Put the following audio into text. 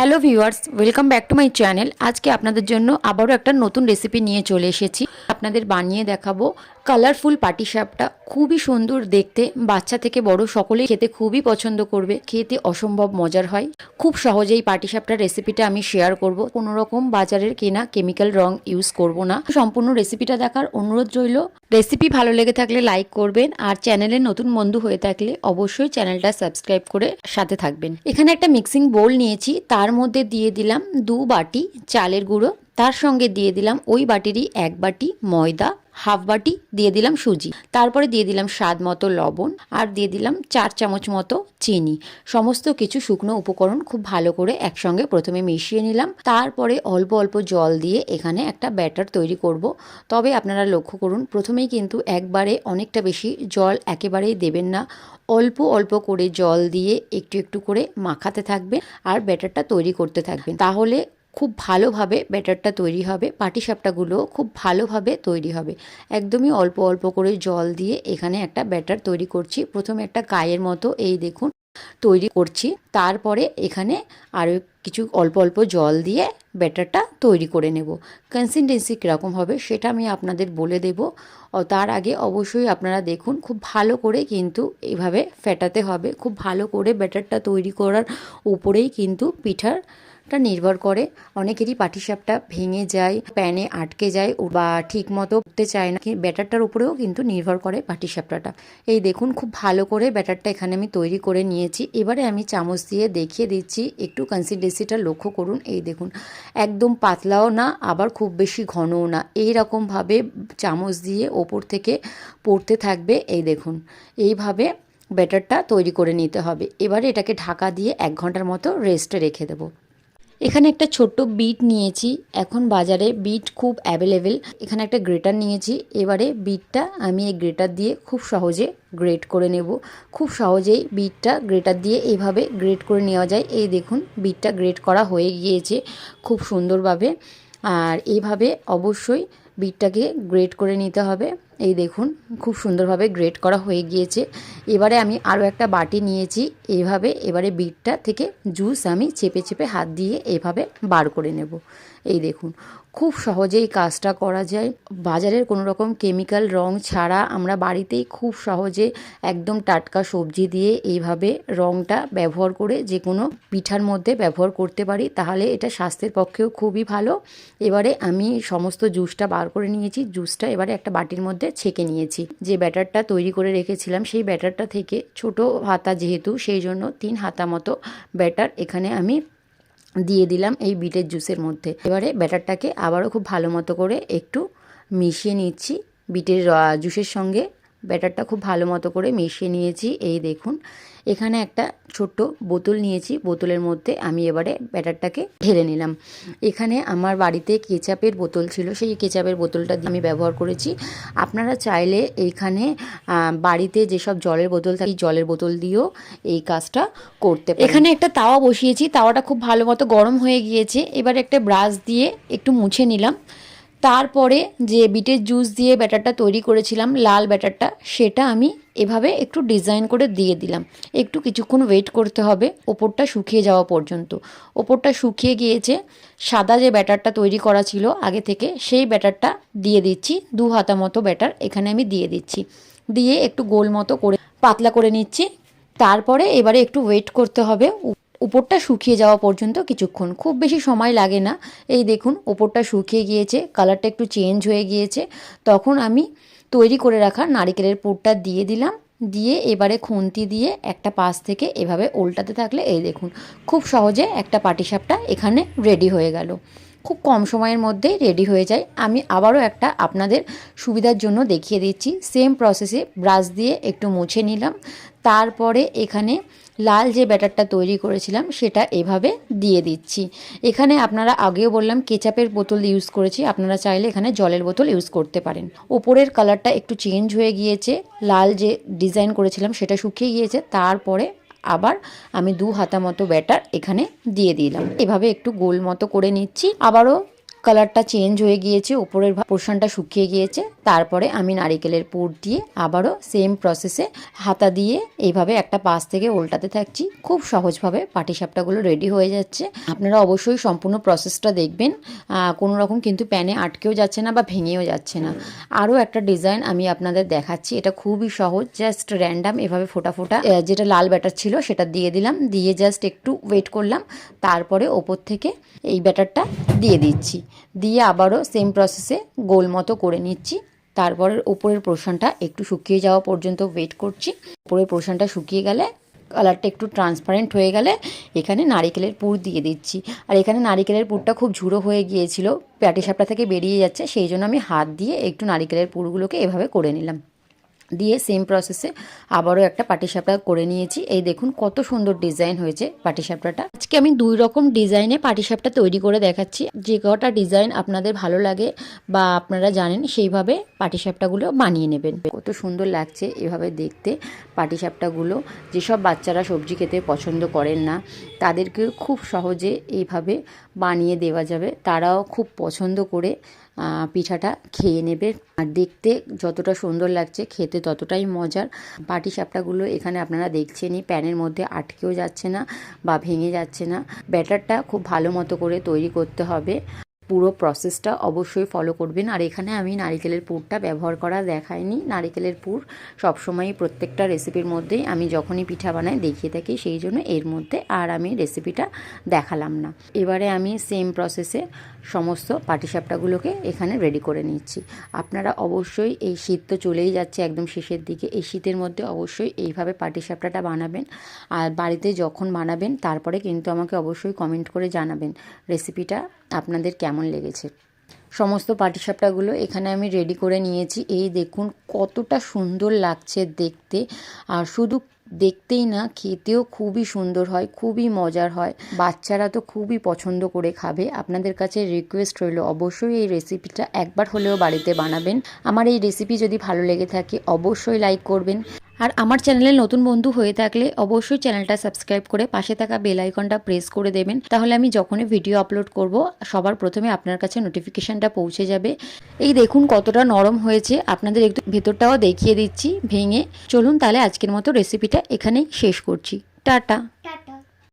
Hello viewers, welcome back to my channel. আজকে আপনাদের জন্য আবারও একটা নতুন রেসিপি নিয়ে চলে এসেছি। আপনাদের বানিয়ে দেখাবো কালারফুল পাটিসাপটা খুবই সুন্দর দেখতে। বাচ্চা থেকে বড় সকলেই খেতে খুবই পছন্দ করবে। খেতে অসম্ভব মজার হয়। খুব সহজেই পাটিসাপটার রেসিপিটা আমি শেয়ার করব। কোনো রকম বাজারের কেনা কেমিক্যাল রং ইউজ করব না। সম্পূর্ণ রেসিপিটা দেখার অনুরোধ রইল। রেসিপি ভালো লেগে থাকলে লাইক করবেন আর চ্যানেলে নতুন বন্ধু হয়ে থাকলে অবশ্যই চ্যানেলটা সাবস্ক্রাইব করে সাথে থাকবেন। এখানে একটা মিক্সিং বোল নিয়েছি। তার মধ্যে দিয়ে দিলাম দু বাটি চালের গুঁড়ো। তার সঙ্গে দিয়ে দিলাম ওই বাটিরই এক বাটি ময়দা। হাফ বাটি দিয়ে দিলাম সুজি। তারপরে দিয়ে দিলাম স্বাদ মতো লবণ আর দিয়ে দিলাম চার চামচ মতো চিনি। সমস্ত কিছু শুকনো উপকরণ খুব ভালো করে একসঙ্গে প্রথমে মিশিয়ে নিলাম। তারপরে অল্প অল্প জল দিয়ে এখানে একটা ব্যাটার তৈরি করব। তবে আপনারা লক্ষ্য করুন, প্রথমেই কিন্তু একবারে অনেকটা বেশি জল একেবারেই দেবেন না। অল্প অল্প করে জল দিয়ে একটু একটু করে মাখাতে থাকবে আর ব্যাটারটা তৈরি করতে থাকবেন। তাহলে খুব ভালোভাবে ব্যাটারটা তৈরি হবে পাটিসাপটাগুলো খুব ভালোভাবে তৈরি হবে। একদমই অল্প অল্প করে জল দিয়ে এখানে একটা ব্যাটার তৈরি করছি। প্রথমে একটা গায়ের মতো এই দেখুন তৈরি করছি। তারপরে এখানে আরও কিছু অল্প অল্প জল দিয়ে ব্যাটারটা তৈরি করে নেব। কনসিস্টেন্সি কীরকম হবে সেটা আমি আপনাদের বলে দেব। তার আগে অবশ্যই আপনারা দেখুন খুব ভালো করে কিন্তু এইভাবে ফেটাতে হবে। খুব ভালো করে ব্যাটারটা তৈরি করার উপরেই কিন্তু পিঠার টা নির্ভর করে। অনেকেরই পাটিসাপটা ভেঙে যায়, প্যানে আটকে যায় বা ঠিক মতো উঠতে চায় না। ব্যাটারটার উপরেও কিন্তু নির্ভর করে পাটিসাপটাটা। এই দেখুন, খুব ভালো করে ব্যাটারটা এখানে আমি তৈরি করে নিয়েছি। এবারে আমি চামচ দিয়ে দেখিয়ে দিচ্ছি, একটু কনসিস্টেন্সিটা লক্ষ্য করুন। এই দেখুন, একদম পাতলাও না, আবার খুব বেশি ঘনও না। এই রকমভাবে চামচ দিয়ে ওপর থেকে পড়তে থাকবে। এই দেখুন, এইভাবে ব্যাটারটা তৈরি করে নিতে হবে। এবারে এটাকে ঢাকা দিয়ে এক ঘণ্টার মতো রেস্টে রেখে দেবো। এখানে একটা ছোট্ট বিট নিয়েছি। এখন বাজারে বিট খুব অ্যাভেলেবেল। এখানে একটা গ্রেটার নিয়েছি। এবারে বিটটা আমি এই গ্রেটার দিয়ে খুব সহজে গ্রেট করে নেব। খুব সহজেই বিটটা গ্রেটার দিয়ে এইভাবে গ্রেট করে নেওয়া যায়। এই দেখুন, বিটটা গ্রেট করা হয়ে গিয়েছে খুব সুন্দরভাবে। আর এইভাবে অবশ্যই বিটটাকে গ্রেট করে নিতে হবে। এই দেখুন, খুব সুন্দরভাবে গ্রেট করা হয়ে গিয়েছে। এবারে আমি আরও একটা বাটি নিয়েছি। এইভাবে এবারে বিটটা থেকে জুস আমি চেপে চেপে হাত দিয়ে এভাবে বার করে নেব। এই দেখুন, খুব সহজেই কাজটা করা যায়। বাজারের কোনো রকম কেমিক্যাল রং ছাড়া আমরা বাড়িতেই খুব সহজে একদম টাটকা সবজি দিয়ে এইভাবে রংটা ব্যবহার করে যে কোনো পিঠার মধ্যে ব্যবহার করতে পারি, তাহলে এটা স্বাস্থ্যের পক্ষেও খুবই ভালো। এবারে আমি সমস্ত জুসটা বার করে নিয়েছি। জুসটা এবারে একটা বাটির মধ্যে ছেঁকে নিয়েছি। যে ব্যাটারটা তৈরি করে রেখেছিলাম, সেই ব্যাটারটা থেকে ছোট হাতা যেহেতু, সেই জন্য তিন হাতা মতো ব্যাটার এখানে আমি দিয়ে দিলাম এই বিটের জুসের মধ্যে। এবারে ব্যাটারটাকে আবারও খুব ভালো মতো করে একটু মিশিয়ে নিচ্ছি বিটের জুসের সঙ্গে। ব্যাটারটা খুব ভালো মতো করে মিশিয়ে নিয়েছি। এই দেখুন, এখানে একটা ছোট্ট বোতল নিয়েছি। বোতলের মধ্যে আমি এবারে ব্যাটারটাকে ঢেলে নিলাম। এখানে আমার বাড়িতে কেচাপের বোতল ছিল। সেই কেচাপের বোতলটা দিয়ে আমি ব্যবহার করেছি। আপনারা চাইলে এইখানে বাড়িতে যেসব জলের বোতল থাকে জলের বোতল দিয়েও এই কাজটা করতে এখানে একটা তাওয়া বসিয়েছি। তাওয়াটা খুব ভালো মতো গরম হয়ে গিয়েছে। এবার একটা ব্রাশ দিয়ে একটু মুছে নিলাম। তারপরে যে বিটের জুস দিয়ে ব্যাটারটা তৈরি করেছিলাম, লাল ব্যাটারটা, সেটা আমি এভাবে একটু ডিজাইন করে দিয়ে দিলাম। একটু কিছুক্ষণ ওয়েট করতে হবে, ওপরটা শুকিয়ে যাওয়া পর্যন্ত। ওপরটা শুকিয়ে গিয়েছে, সাদা যে ব্যাটারটা তৈরি করা ছিল আগে থেকে, সেই ব্যাটারটা দিয়ে দিচ্ছি, দু হাতা মতো ব্যাটার এখানে আমি দিয়ে দিচ্ছি। দিয়ে একটু গোল মতো করে, পাতলা করে নিচ্ছি। তারপরে এবারে একটু ওয়েট করতে হবে উপ- উপরটা শুকিয়ে যাওয়া পর্যন্ত কিছুক্ষণ। খুব বেশি সময় লাগে না। এই দেখুন ওপরটা শুকিয়ে গিয়েছে, কালারটা একটু চেঞ্জ হয়ে গিয়েছে। তখন আমি তৈরি করে রাখা নারিকেলের পুরটা দিয়ে দিলাম। দিয়ে এবারে খুন্তি দিয়ে একটা পাশ থেকে এভাবে উল্টাতে থাকলে এই দেখুন, খুব সহজে একটা পাটিসাপটা এখানে রেডি হয়ে গেল। খুব কম সময়ের মধ্যেই রেডি হয়ে যায়। আমি আবারও একটা আপনাদের সুবিধার জন্য দেখিয়ে দিচ্ছি। সেম প্রসেসে ব্রাশ দিয়ে একটু মুছে নিলাম। তারপরে এখানে লাল যে ব্যাটারটা তৈরি করেছিলাম, সেটা এভাবে দিয়ে দিচ্ছি। এখানে আপনারা আগেও বললাম কেচাপের বোতল ইউজ করেছি। আপনারা চাইলে এখানে জলের বোতল ইউজ করতে পারেন। ওপরের কালারটা একটু চেঞ্জ হয়ে গিয়েছে। লাল যে ডিজাইন করেছিলাম, সেটা শুকিয়ে গিয়েছে। তারপরে আবার আমি দু হাতা মতো ব্যাটার এখানে দিয়ে দিলাম। এভাবে একটু গোল মতো করে নিচ্ছি। আবারও কালারটা চেঞ্জ হয়ে গিয়েছে, উপরের পোর্শনটা শুকিয়ে গিয়েছে। তারপরে আমি নারিকেলের পুর দিয়ে আবারও সেম প্রসেসে হাতা দিয়ে এইভাবে একটা পাশ থেকে উল্টাতে থাকছি। খুব সহজভাবে পাটিসাপটাগুলো রেডি হয়ে যাচ্ছে। আপনারা অবশ্যই সম্পূর্ণ প্রসেসটা দেখবেন। কোনো রকম কিন্তু প্যানে আটকেও যাচ্ছে না বা ভেঙেও যাচ্ছে না। আরও একটা ডিজাইন আমি আপনাদের দেখাচ্ছি। এটা খুবই সহজ জাস্ট র্যান্ডাম এভাবে ফোটা ফোটা। যেটা লাল ব্যাটার ছিল সেটা দিয়ে দিলাম। দিয়ে জাস্ট একটু ওয়েট করলাম। তারপরে ওপর থেকে এই ব্যাটারটা দিয়ে দিচ্ছি। দিয়ে আবারও সেম প্রসেসে গোল মতো করে নিচ্ছি। তারপরের ওপরের পোর্শনটা একটু শুকিয়ে যাওয়া পর্যন্ত ওয়েট করছি। ওপরের পোর্শনটা শুকিয়ে গেলে কালারটা একটু ট্রান্সপারেন্ট হয়ে গেলে এখানে নারিকেলের পুর দিয়ে দিচ্ছি। আর এখানে নারিকেলের পুরটা খুব ঝুড়ো হয়ে গিয়েছিল, প্যাটি সাপটা থেকে বেরিয়ে যাচ্ছে, সেই জন্য আমি হাত দিয়ে একটু নারিকেলের পুরগুলোকে এভাবে করে নিলাম। দিয়ে সেম প্রসেসে আবারও একটা পাটিসাপটা করে নিয়েছি। এই দেখুন কত সুন্দর ডিজাইন হয়েছে পাটিসাপটাটা আজকে আমি দুই রকম ডিজাইনে পাটিসাপটা তৈরি করে দেখাচ্ছি। যে কটা ডিজাইন আপনাদের ভালো লাগে বা আপনারা জানেন, সেইভাবে পাটিসাপটাগুলো বানিয়ে নেবেন। কত সুন্দর লাগছে এভাবে দেখতে পাটিসাপটাগুলো যেসব বাচ্চারা সবজি খেতে পছন্দ করেন না, তাদেরকে খুব সহজে এইভাবে বানিয়ে দেওয়া যাবে। তারাও খুব পছন্দ করে পিঠাটা খেয়ে নেবে। আর দেখতে যতটা সুন্দর লাগছে, খেতে ততটাই মজার। পাটি সাপটাগুলো এখানে আপনারা দেখছেনই, প্যানের মধ্যে আটকেও যাচ্ছে না বা ভেঙে যাচ্ছে না। ব্যাটারটা খুব ভালো মতো করে তৈরি করতে হবে। পুরো প্রসেসটা অবশ্যই ফলো করবেন। আর এখানে আমি নারিকেলের পুরটা ব্যবহার করা দেখাইনি। নারিকেলের পুর সবসময়ই প্রত্যেকটা রেসিপির মধ্যেই আমি যখনই পিঠা বানাই দেখিয়ে থাকি, সেই জন্য এর মধ্যে আর আমি রেসিপিটা দেখালাম না। এবারে আমি সেম প্রসেসে সমস্ত পাটিসাপটাগুলোকে এখানে রেডি করে নিচ্ছি। আপনারা অবশ্যই এই শীত তো চলেই যাচ্ছে একদম শেষের দিকে। এই শীতের মধ্যে অবশ্যই এইভাবে পাটিসাপটাটা বানাবেন। আর বাড়িতে যখন বানাবেন, তারপরে কিন্তু আমাকে অবশ্যই কমেন্ট করে জানাবেন রেসিপিটা আপনাদের কেমন লেগেছে। সমস্ত পাটিসাপটাগুলো এখানে আমি রেডি করে নিয়েছি। এই দেখুন কতটা সুন্দর লাগছে দেখতে। আর শুধু দেখতেই না, খেতেও খুবই সুন্দর হয়, খুবই মজার হয়। বাচ্চারা তো খুবই পছন্দ করে খাবে। আপনাদের কাছে রিকোয়েস্ট রইল, অবশ্যই এই রেসিপিটা একবার হলেও বাড়িতে বানাবেন। আমার এই রেসিপি যদি ভালো লেগে থাকে, অবশ্যই লাইক করবেন। আর আমার চ্যানেলে নতুন বন্ধু হয়ে থাকলে অবশ্যই চ্যানেলটা সাবস্ক্রাইব করে পাশে থাকা বেল আইকনটা প্রেস করে দেবেন। তাহলে আমি যখনই ভিডিও আপলোড করব, সবার প্রথমে আপনার কাছে নোটিফিকেশনটা পৌঁছে যাবে। এই দেখুন কতটা নরম হয়েছে। আপনাদের একটু ভেতরটাও দেখিয়ে দিচ্ছি, ভেঙে। চলুন তাহলে আজকের মতো রেসিপিটা এখানেই শেষ করছি। টাটা। টাটা।